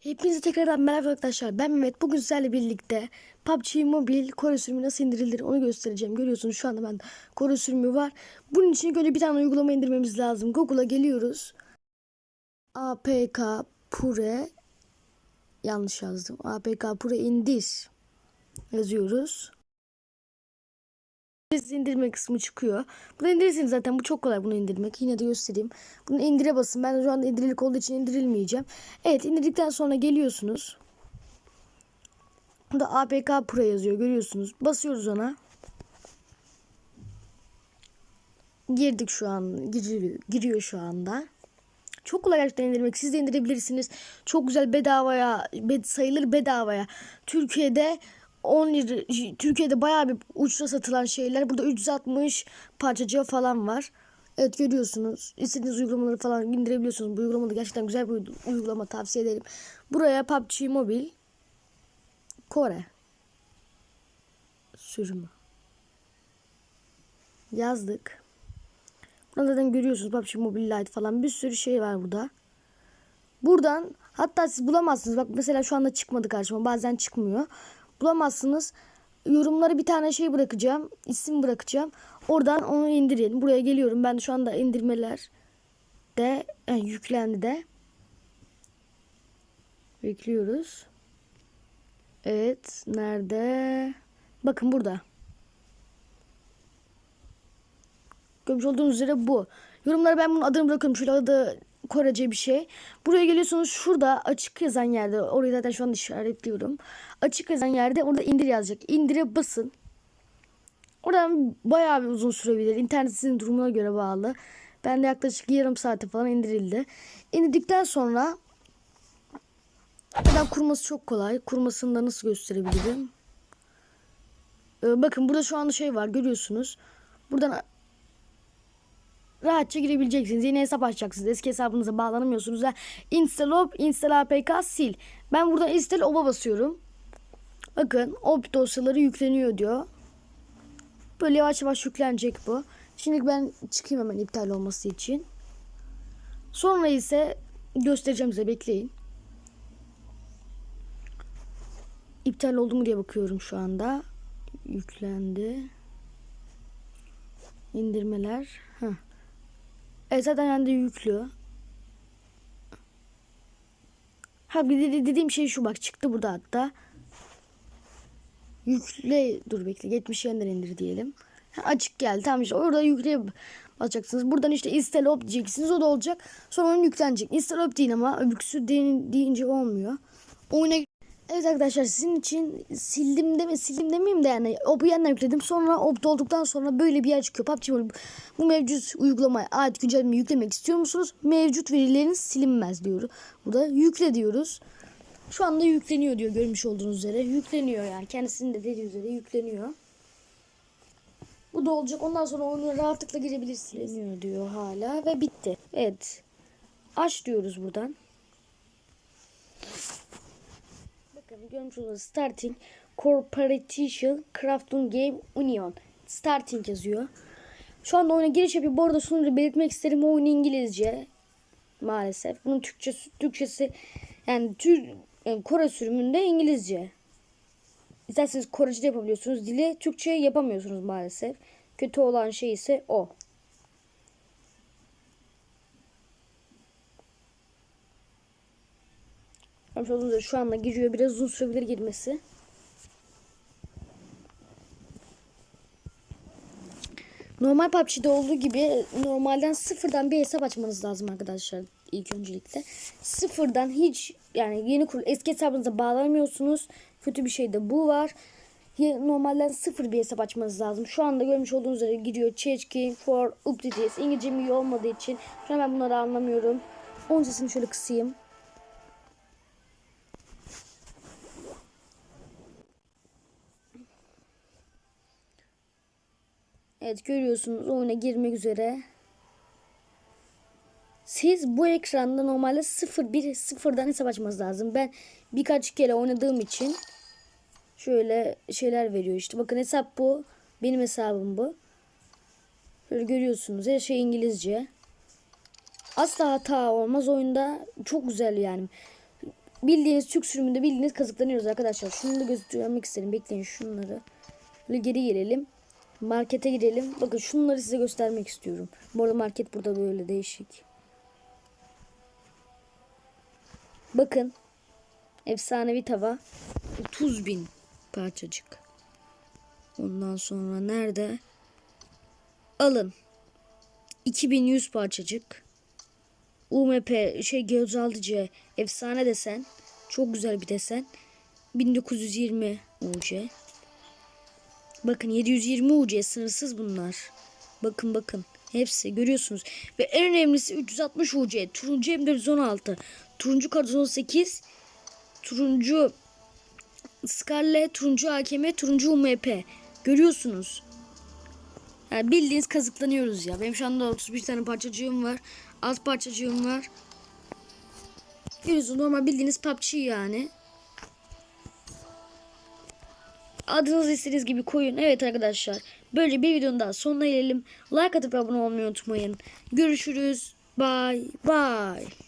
Hepinize tekrardan merhaba arkadaşlar. Ben Mehmet. Bugün sizlerle birlikte PUBG Mobile Kore sürümü nasıl indirilir onu göstereceğim. Görüyorsunuz şu anda ben Kore sürümü var. Bunun için böyle bir tane uygulama indirmemiz lazım. Google'a geliyoruz. APK Pure yanlış yazdım. APK Pure indir yazıyoruz. İndirme kısmı çıkıyor. Bunu indirirsiniz zaten. Bu çok kolay bunu indirmek. Yine de göstereyim. Bunu indire basın. Ben şu anda indirilik olduğu için indirilmeyeceğim. Evet indirdikten sonra geliyorsunuz. Burada APK Pro yazıyor. Görüyorsunuz. Basıyoruz ona. Girdik şu an. Giriyor, giriyor şu anda. Çok kolay gerçekten indirmek. Siz de indirebilirsiniz. Çok güzel bedavaya bed, sayılır bedavaya. Türkiye'de 10 lira Türkiye'de bayağı bir uçta satılan şeyler. Burada 360 parçacığı falan var. Evet görüyorsunuz. İstediğiniz uygulamaları falan indirebiliyorsunuz. Bu uygulama da gerçekten güzel bir uygulama tavsiye ederim. Buraya PUBG Mobile Kore sürümü yazdık. Burada zaten görüyorsunuz PUBG Mobile Lite falan bir sürü şey var burada. Buradan hatta siz bulamazsınız. Bak mesela şu anda çıkmadı karşıma. Bazen çıkmıyor. Bulamazsınız. Yorumlara bir tane şey bırakacağım. isim bırakacağım. Oradan onu indirin. Buraya geliyorum. Ben şu anda indirmeler de yani yüklendi de. Bekliyoruz. Evet. Nerede? Bakın burada. Görmüş olduğunuz üzere bu. Yorumlara ben bunun adını bırakıyorum. Şöyle adı Korece bir şey. Buraya geliyorsunuz şurada açık yazan yerde. Orayı zaten şu an işaretliyorum. Açık yazan yerde orada indir yazacak. İndire basın. Oradan bayağı bir uzun sürebilir. İnternet sizin durumuna göre bağlı. Ben de yaklaşık yarım saate falan indirildi. İndirdikten sonra Buradan kurması çok kolay. Kurmasını da nasıl gösterebilirim? Ee, bakın burada şu anda şey var görüyorsunuz. Buradan rahatça girebileceksiniz. Yeni hesap açacaksınız. Eski hesabınıza bağlanamıyorsunuz. Yani install op, install apk, sil. Ben buradan install op'a basıyorum. Bakın op dosyaları yükleniyor diyor. Böyle yavaş yavaş yüklenecek bu. Şimdi ben çıkayım hemen iptal olması için. Sonra ise göstereceğim size bekleyin. İptal oldu mu diye bakıyorum şu anda. Yüklendi. İndirmeler. Heh. E zaten yani de yüklü. Ha dediğim şey şu bak çıktı burada hatta. Yükle dur bekle 70 yeniden indir diyelim. Ha, açık geldi tamam işte orada yükleye basacaksınız. Buradan işte install op diyeceksiniz o da olacak. Sonra onun yüklenecek. Install op deyin ama öbüksü deyin, deyince olmuyor. Oyuna Evet arkadaşlar sizin için sildim deme sildim demeyeyim de yani OP'u yeniden yükledim. Sonra OP olduktan sonra böyle bir yer çıkıyor. PUBG Mobile bu mevcut uygulamaya ait güncelleme yüklemek istiyor musunuz? Mevcut verileriniz silinmez diyor. Burada yükle diyoruz. Şu anda yükleniyor diyor görmüş olduğunuz üzere. Yükleniyor yani kendisinin de dediği üzere yükleniyor. Bu da olacak. Ondan sonra onu rahatlıkla girebilirsiniz. Yükleniyor diyor hala ve bitti. Evet. Aç diyoruz buradan. Bakın görmüş olduğunuz Starting Corporation Crafting Game Union. Starting yazıyor. Şu anda oyuna giriş yapıyor. Bu arada şunu belirtmek isterim. Oyun İngilizce. Maalesef. Bunun Türkçesi, Türkçesi yani Tür, yani Kore sürümünde İngilizce. İsterseniz Korece de yapabiliyorsunuz. Dili Türkçe yapamıyorsunuz maalesef. Kötü olan şey ise o. Görmüş olduğunuz üzere şu anda giriyor. Biraz uzun sürebilir girmesi. Normal PUBG'de olduğu gibi normalden sıfırdan bir hesap açmanız lazım arkadaşlar ilk öncelikle. Sıfırdan hiç yani yeni kur eski hesabınıza bağlamıyorsunuz. Kötü bir şey de bu var. Normalden sıfır bir hesap açmanız lazım. Şu anda görmüş olduğunuz üzere giriyor. Checking for updates. İngilizcem iyi olmadığı için şu an ben bunları anlamıyorum. Onun sesini şöyle kısayım. Evet görüyorsunuz oyuna girmek üzere. Siz bu ekranda normalde 0 1 0'dan hesap açmanız lazım. Ben birkaç kere oynadığım için şöyle şeyler veriyor işte. Bakın hesap bu. Benim hesabım bu. Şöyle görüyorsunuz her şey İngilizce. Asla hata olmaz oyunda. Çok güzel yani. bildiğiniz Türk sürümünde bildiğiniz kazıklanıyoruz arkadaşlar. Şunu da göstermek isterim. Bekleyin şunları. Böyle geri gelelim. Markete girelim. Bakın şunları size göstermek istiyorum. Bu arada market burada böyle değişik. Bakın. Efsanevi tava. 30 bin parçacık. Ondan sonra nerede? Alın. 2100 parçacık. UMP şey gözaltıcı efsane desen. Çok güzel bir desen. 1920 UC. Bakın 720 UC sınırsız bunlar. Bakın bakın. Hepsi görüyorsunuz. Ve en önemlisi 360 UC. Turuncu M416. Turuncu Kar 18. Turuncu Scarlet, turuncu AKM, turuncu UMP. Görüyorsunuz. Yani bildiğiniz kazıklanıyoruz ya. Benim şu anda 31 tane parçacığım var. Alt parçacığım var. Görüyorsunuz normal bildiğiniz PUBG yani. Adınızı istediğiniz gibi koyun. Evet arkadaşlar. Böyle bir videonun daha sonuna gelelim. Like atıp abone olmayı unutmayın. Görüşürüz. Bye bye.